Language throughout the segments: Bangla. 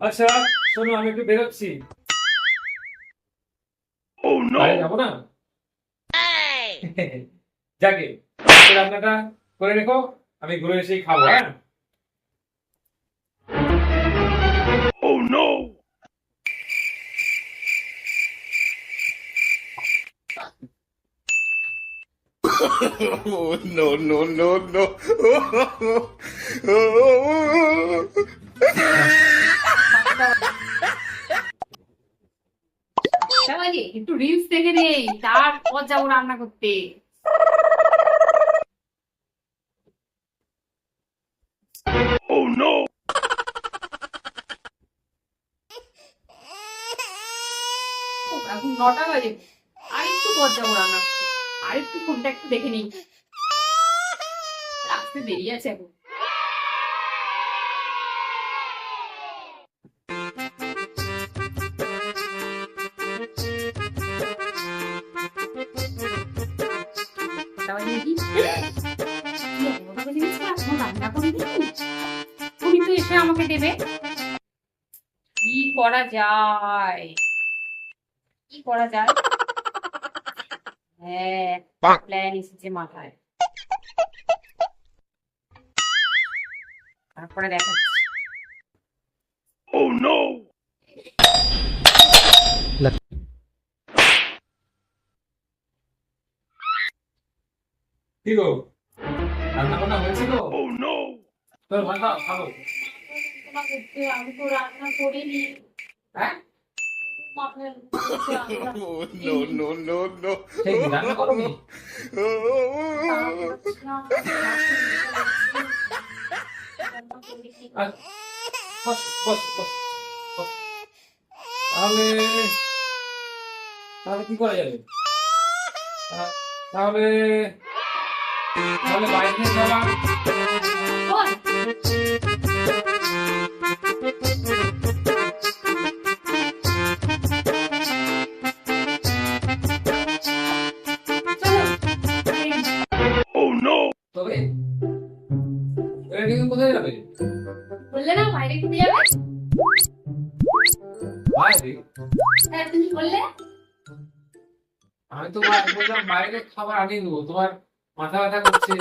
আচ্ছা আমি oh, রান্নাটা করে রেখো আমি ঘুরে এসেই খাব হ্যাঁ? Oh no! no, no, no. বাবাজি একটু রিলস দেখে নেই তারপর যাব রান্না করতে oh, no. ও, এখন নটা বাজে আর একটু পর যাব রান্না করতে আর একটু ফোনটা একটু দেখে নিই। আসতে দেরি আছে এখন? উনি তো এসে আমাকে দেবে। কি করা যায়? কি করা যায়? হ্যাঁ। প্ল্যান এসেছে মাথায় তারপরে দেখাচ্ছি no. কি গো? রান্না বান্না হয়েছে তো Oh, no. তোর ভালো তোমাকে আমি তো রান্না করিনি। হ্যাঁ? No, no, no, no. সেই রান্না করবি আর বস বস বস বস। তাহলে তাহলে কি করা যাবে তাহলে তাহলে বাইরে যাওয়া রেডি কোথায় যাবে? বললে না বাইরে ঘুরতে যাবে? বাইরে? হ্যাঁ তুমি বললে? আমি তো বললাম বাইরে খাবার আনিয়ে দেবো তোমার মাথা ব্যথা করছে।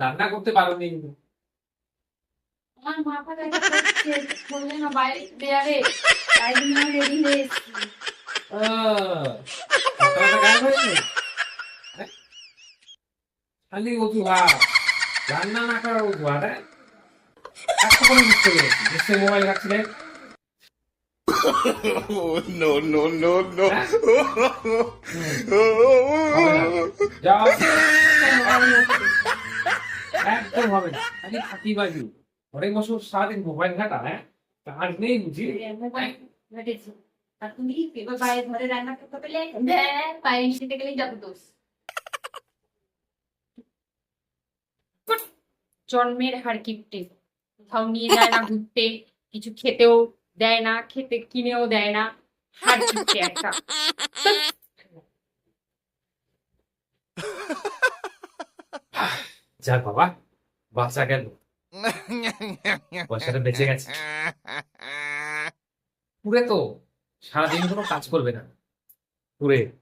রান্না করতে পারোনি। আমার মাথা ব্যথা করছে। বললে না বাইরে ঘুরতে যাবে? তাই জন্য আমি রেডি হয়ে এসেছি। হ্যাঁ? খালি রান্না না করার অজুহাত হ্যাঁ বুঝতে পেরেছি নিশ্চয়ই মোবাইল রাখছিলেন no, no, no, no. একদম হবে না। খালি ফাঁকি বাজু। ঘরে বসে সারাদিন মোবাইল ঘাটা হ্যাঁ? কাজ নেই বুঝি? আর তুমি এবার রান্না করতে পেলে? হ্যাঁ বাইরে যত দোষ। জন্মের হার কিপটে কোথাও নিয়ে যায় না ঘুরতে, কিছু খেতেও দেয় না, খেতে কিনেও দেয় না, হার কিপটে একটা যাক বাবা বাচ্চা গেল। পয়সাটা বেঁচে গেছে। পুরে তো, সারাদিন কোনো কাজ করবে না। পুরে।